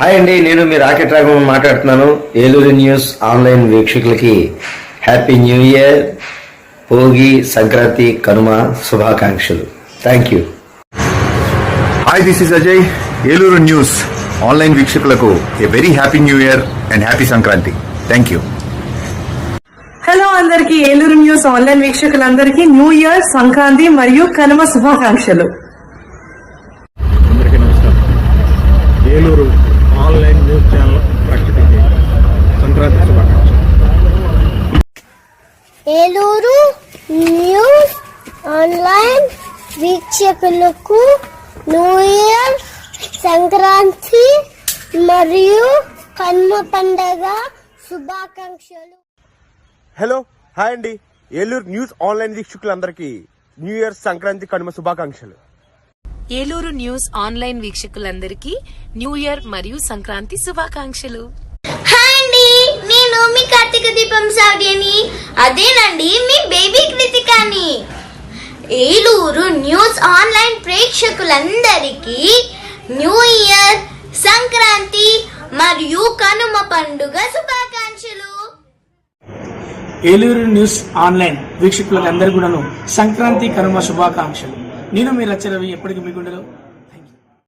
Hi అండి నేను మీ rocket Raghavan మాట్లాడుతున్నాను. Eluru news online వీక్షకులకి happy new year. Bhogi Sankranti Kanuma శుభాకాంక్షలు. Thank you. Hi this is Ajay Eluru news online వీక్షకులకు a very happy new year and happy Sankranti. Thank you hello అందరికి Eluru news online వీక్షకులందరికీ new year Sankranti మరియు కనుమ శుభాకాంక్షలు. అందరికీ నమస్కారం. Eluru online news channel ప్రేక్షకులకి సంక్రాంతి శుభాకాంక్షలు. ఏలూరు న్యూస్ ఆన్లైన్ వీక్షకులకు న్యూ ఇయర్ సంక్రాంతి మరియు కన్మ పండగ శుభాకాంక్షలు. హలో హాయ్ అండి. ఏలూరు న్యూస్ ఆన్లైన్ వీక్షకులందరికీ న్యూ ఇయర్ సంక్రాంతి కనుమ శుభాకాంక్షలు. ఏలూరు న్యూస్ ఆన్లైన్ వీక్షకులందరికీ న్యూ ఇయర్ మరియు సంక్రాంతి శుభాకాంక్షలు. హాయ్ అండి నేను మీ కార్తీక దీపం సావ్యని అదేనండి మీ బేబీ కృతికాని. ఏలూరు న్యూస్ ఆన్లైన్ ప్రేక్షకులందరికీ న్యూ ఇయర్ సంక్రాంతి మరియు కనుమ పండుగ శుభాకాంక్షలు. ఏలూరు న్యూస్ ఆన్లైన్ వీక్షకులందరూ కూడాను సంక్రాంతి కనుమ శుభాకాంక్షలు. నేను మీ రచరవి ఎప్పటికీ మీకు ఉండదు